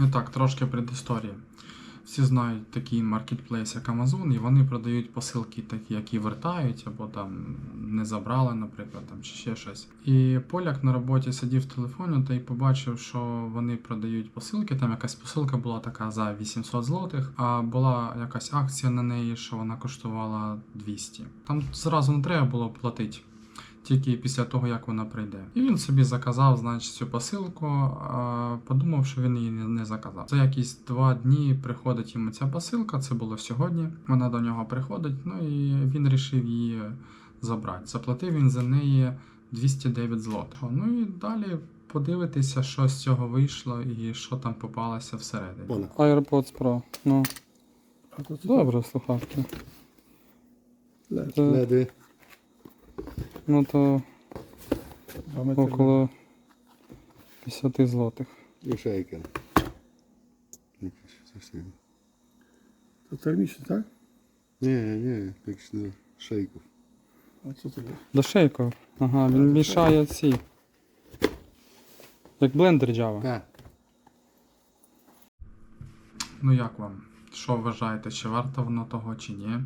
І так, трошки предісторії. Всі знають такий маркетплейс, як Amazon, і вони продають посилки, такі, які вертають, або там не забрали, наприклад, там, чи ще щось. І поляк на роботі сидів в телефоні та й побачив, що вони продають посилки. Там якась посилка була така за 800 злотих, а була якась акція на неї, що вона коштувала 200. Там зразу не треба було платити. Тільки після того, як вона прийде. І він собі заказав, значить, цю посилку, а подумав, що він її не- заказав. За якісь два дні приходить йому ця посилка, це було сьогодні. Вона до нього приходить, ну і він вирішив її забрати. Заплатив він за неї 209 злотих. Ну і далі подивитися, що з цього вийшло і що там попалося всередині. AirPods Pro. Ну, добре, слухавки. лед, Це- леди. Ну то около 50 злотих. І шейкен. Якийсь зовсім. Це термічно, так? Ні, ні, фіксно шейков. А це? До шейков. Ага, він мішає ці. Як блендер Java. Так. Ну як вам? Що вважаєте, чи варто воно того, чи ні?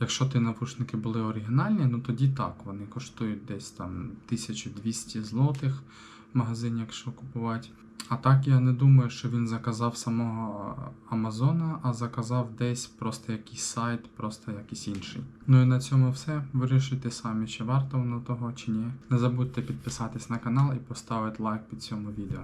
Якщо ті навушники були оригінальні, ну тоді так, вони коштують десь там 1200 злотих в магазині, якщо купувати. А так я не думаю, що він заказав самого Амазона, а заказав десь просто якийсь сайт, просто якийсь інший. Ну і на цьому все. Вирішуйте самі, чи варто воно того, чи ні. Не забудьте підписатись на канал і поставити лайк під цьому відео.